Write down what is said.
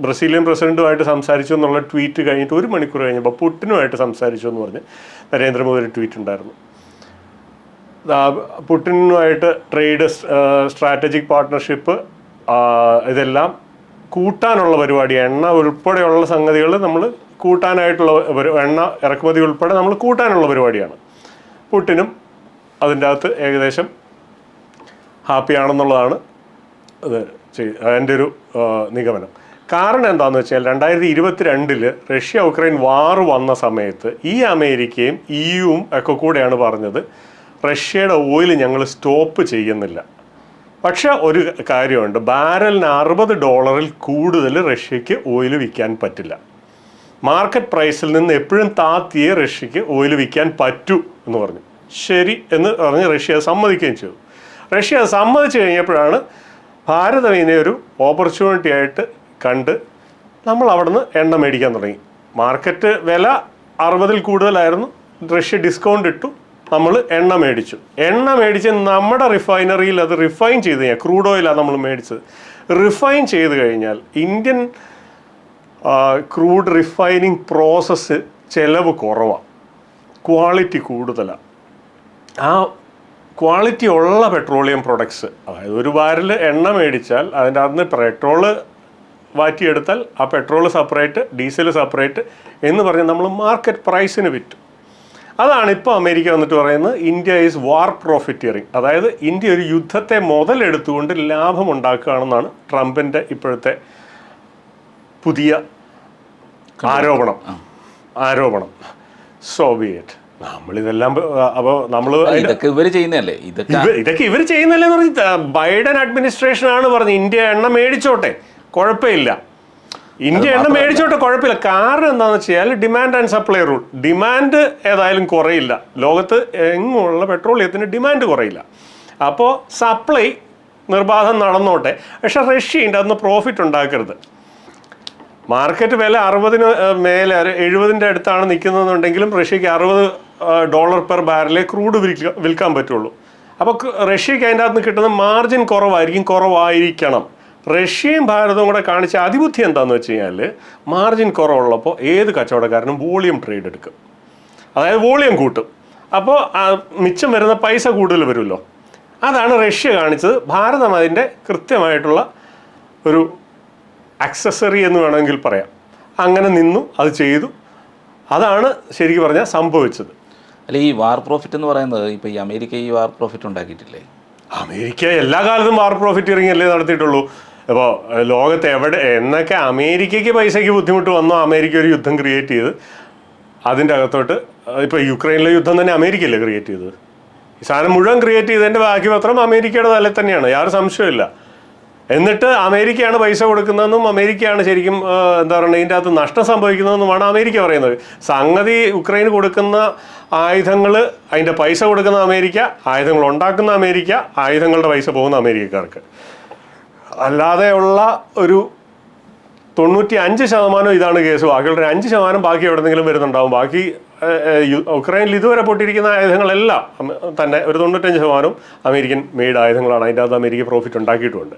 Brazilian പ്രസിഡന്റുമായിട്ട് സംസാരിച്ചു എന്നുള്ള tweet കഴിഞ്ഞിട്ട് ഒരു മണിക്കൂർ കഴിഞ്ഞപ്പോൾ പുട്ടിനുമായിട്ട് സംസാരിച്ചു എന്ന് പറഞ്ഞ് നരേന്ദ്രമോദി ട്വീറ്റ് ഉണ്ടായിരുന്നു. പുട്ടിനുമായിട്ട് ട്രേഡ് സ്ട്രാറ്റജിക് പാർട്ട്ണർഷിപ്പ് ഇതെല്ലാം കൂട്ടാനുള്ള പരിപാടി എണ്ണ ഉൾപ്പെടെയുള്ള സംഗതികൾ നമ്മൾ കൂട്ടാനായിട്ടുള്ള എണ്ണ ഇറക്കുമതി ഉൾപ്പെടെ നമ്മൾ കൂട്ടാനുള്ള പരിപാടിയാണ്. പുട്ടിനും അതിന്റെ അകത്ത് ഏകദേശം ഹാപ്പിയാണെന്നുള്ളതാണ് ഇത് ചെയ്- എന്റെ ഒരു നിഗമനം. കാരണം എന്താണെന്ന് വെച്ചാൽ രണ്ടായിരത്തി ഇരുപത്തിരണ്ടിൽ റഷ്യ ഉക്രൈൻ വാർ വന്ന സമയത്ത് ഈ അമേരിക്കയും ഇ യുവും ഒക്കെ കൂടെയാണ് പറഞ്ഞത് റഷ്യയുടെ ഓയിൽ ഞങ്ങൾ സ്റ്റോപ്പ് ചെയ്യുന്നില്ല. പക്ഷേ ഒരു കാര്യമുണ്ട്. ബാരലിന് അറുപത് ഡോളറിൽ കൂടുതൽ റഷ്യക്ക് ഓയിൽ വിൽക്കാൻ പറ്റില്ല. മാർക്കറ്റ് പ്രൈസിൽ നിന്ന് എപ്പോഴും താത്തിയേ റഷ്യക്ക് ഓയിൽ വിൽക്കാൻ പറ്റൂ എന്ന് പറഞ്ഞു. ശരി എന്ന് പറഞ്ഞ് റഷ്യ സമ്മതിക്കുകയും ചെയ്തു. റഷ്യ സമ്മതിച്ചു കഴിഞ്ഞപ്പോഴാണ് ഭാരതം ഇതിനെ ഒരു ഓപ്പർച്യൂണിറ്റി ആയിട്ട് കണ്ട് നമ്മൾ അവിടുന്ന് എണ്ണ മേടിക്കാൻ തുടങ്ങി. മാർക്കറ്റ് വില അറുപതിൽ കൂടുതലായിരുന്നു. റഷ്യ ഡിസ്കൗണ്ട് ഇട്ടു. നമ്മൾ എണ്ണ മേടിച്ചു. എണ്ണ മേടിച്ച് നമ്മുടെ റിഫൈനറിയിൽ അത് റിഫൈൻ ചെയ്ത് കഴിഞ്ഞാൽ ക്രൂഡ് ഓയിലാണ് നമ്മൾ മേടിച്ചത്. റിഫൈൻ ചെയ്ത് കഴിഞ്ഞാൽ ഇന്ത്യൻ ക്രൂഡ് റിഫൈനിങ് പ്രോസസ്സ് ചിലവ് കുറവാണ് ക്വാളിറ്റി കൂടുതലാണ് ആ ക്വാളിറ്റി ഉള്ള പെട്രോളിയം പ്രൊഡക്ട്സ് അതായത് ഒരു ബാരൽ എണ്ണ മേടിച്ചാൽ അതിന്റെ അകത്ത് പെട്രോൾ മാറ്റിയെടുത്താൽ ആ പെട്രോൾ സെപ്പറേറ്റ് ഡീസൽ സെപ്പറേറ്റ് എന്ന് പറഞ്ഞ് നമ്മൾ മാർക്കറ്റ് പ്രൈസിന് വിറ്റു. അതാണ് ഇപ്പോൾ അമേരിക്ക വന്നിട്ട് പറയുന്നത് ഇന്ത്യ ഈസ് വാർ പ്രോഫിറ്റിയറിങ് അതായത് ഇന്ത്യ ഒരു യുദ്ധത്തെ മുതലെടുത്തുകൊണ്ട് ലാഭം ഉണ്ടാക്കുകയാണെന്നാണ് ട്രംപിന്റെ ഇപ്പോഴത്തെ പുതിയ ആരോപണം. ആരോപണം. സോവിയറ്റ്. നമ്മളിതെല്ലാം അപ്പോൾ നമ്മൾ ഇതൊക്കെ ഇവർ ചെയ്യുന്നതല്ലേ? ഇതൊക്കെ ഇവർ ഇതൊക്കെ ഇവർ ചെയ്യുന്നല്ലേ പറഞ്ഞ് ബൈഡൻ അഡ്മിനിസ്ട്രേഷൻ ആണ് പറഞ്ഞത്. ഇന്ത്യ എണ്ണ മേടിച്ചോട്ടെ. കുഴപ്പമില്ല. ഇന്ത്യ എണ്ണ മേടിച്ചോട്ടെ കുഴപ്പമില്ല. കാരണം എന്താണെന്ന് വെച്ചാൽ demand and supply rule demand ഏതായാലും കുറയില്ല. ലോകത്ത് എങ്ങുമുള്ള പെട്രോളിയത്തിന് ഡിമാൻഡ് കുറയില്ല. അപ്പോൾ സപ്ലൈ നിർബാധം നടന്നോട്ടെ. പക്ഷെ റഷ്യന്റെ അന്ന് പ്രോഫിറ്റ് ഉണ്ടാക്കരുത്. മാർക്കറ്റ് വില അറുപതിന് മേലെ എഴുപതിന്റെ അടുത്താണ് നിൽക്കുന്നതെന്നുണ്ടെങ്കിലും റഷ്യക്ക് അറുപത് ഡോളർ പെർ ബാരലേ ക്രൂഡ് വിൽക്ക വിൽക്കാൻ പറ്റുള്ളൂ. അപ്പോൾ റഷ്യക്ക് അതിന്റെ അകത്ത് നിന്ന് കിട്ടുന്ന മാർജിൻ കുറവായിരിക്കും കുറവായിരിക്കണം. റഷ്യയും ഭാരതവും കൂടെ കാണിച്ച അതിബുദ്ധി എന്താണെന്ന് വെച്ച് കഴിഞ്ഞാൽ മാർജിൻ കുറവുള്ളപ്പോൾ ഏത് കച്ചവടക്കാരനും വോളിയം ട്രേഡ് എടുക്കും. അതായത് വോളിയം കൂട്ടും. അപ്പോൾ മിച്ചം വരുന്ന പൈസ കൂടുതൽ വരുമല്ലോ. അതാണ് റഷ്യ കാണിച്ചത്. ഭാരതം അതിന്റെ കൃത്യമായിട്ടുള്ള ഒരു അക്സസറി എന്ന് വേണമെങ്കിൽ പറയാം. അങ്ങനെ നിന്നു അത് ചെയ്തു. അതാണ് ശരിക്കും പറഞ്ഞാൽ സംഭവിച്ചത്. അല്ല ഈ വാർ പ്രോഫിറ്റ് എന്ന് പറയുന്നത് ഇപ്പോൾ ഈ അമേരിക്ക ഈ വാർ പ്രോഫിറ്റ് ഉണ്ടാക്കിയിട്ടില്ലേ? അമേരിക്ക എല്ലാ കാലത്തും വാർ പ്രോഫിറ്റിയറിംഗ് അല്ലേ നടത്തിയിട്ടുള്ളൂ. അപ്പോൾ ലോകത്ത് എവിടെ എന്നൊക്കെ അമേരിക്കയ്ക്ക് പൈസയ്ക്ക് ബുദ്ധിമുട്ട് വന്നോ അമേരിക്ക ഒരു യുദ്ധം ക്രിയേറ്റ് ചെയ്ത്. അതിന്റെ അകത്തോട്ട് ഇപ്പോൾ യുക്രൈനിലെ യുദ്ധം തന്നെ അമേരിക്കയല്ലേ ക്രിയേറ്റ് ചെയ്തത്? ഈ സാധനം മുഴുവൻ ക്രിയേറ്റ് ചെയ്തതിന്റെ ബാക്കി പത്രം അമേരിക്കയുടെ തലയിൽ തന്നെയാണ് യാതൊരു സംശയമില്ല എന്നിട്ട് അമേരിക്കയാണ് പൈസ കൊടുക്കുന്നതെന്നും അമേരിക്കയാണ് ശരിക്കും എന്താ പറയുക ഇതിന്റെ അകത്ത് നഷ്ടം സംഭവിക്കുന്നതെന്നുമാണ് അമേരിക്ക പറയുന്നത്. സംഗതി ഉക്രൈന് കൊടുക്കുന്ന ആയുധങ്ങൾ അതിന്റെ പൈസ കൊടുക്കുന്ന അമേരിക്ക ആയുധങ്ങൾ ഉണ്ടാക്കുന്ന അമേരിക്ക ആയുധങ്ങളുടെ പൈസ പോകുന്ന അമേരിക്കക്കാർക്ക്. അല്ലാതെയുള്ള ഒരു തൊണ്ണൂറ്റി അഞ്ച് ശതമാനം ഇതാണ് കേസ്. ബാക്കിയുള്ള അഞ്ച് ശതമാനം ബാക്കി എവിടെന്നെങ്കിലും വരുന്നുണ്ടാവും. ബാക്കി ഉക്രൈനിൽ ഇതുവരെ പൊട്ടിയിരിക്കുന്ന ആയുധങ്ങളെല്ലാം തന്നെ ഒരു തൊണ്ണൂറ്റഞ്ച് ശതമാനം അമേരിക്കൻ മെയ്ഡ് ആയുധങ്ങളാണ്. അതിന്റെ അകത്ത് അമേരിക്ക പ്രോഫിറ്റ് ഉണ്ടാക്കിയിട്ടുമുണ്ട്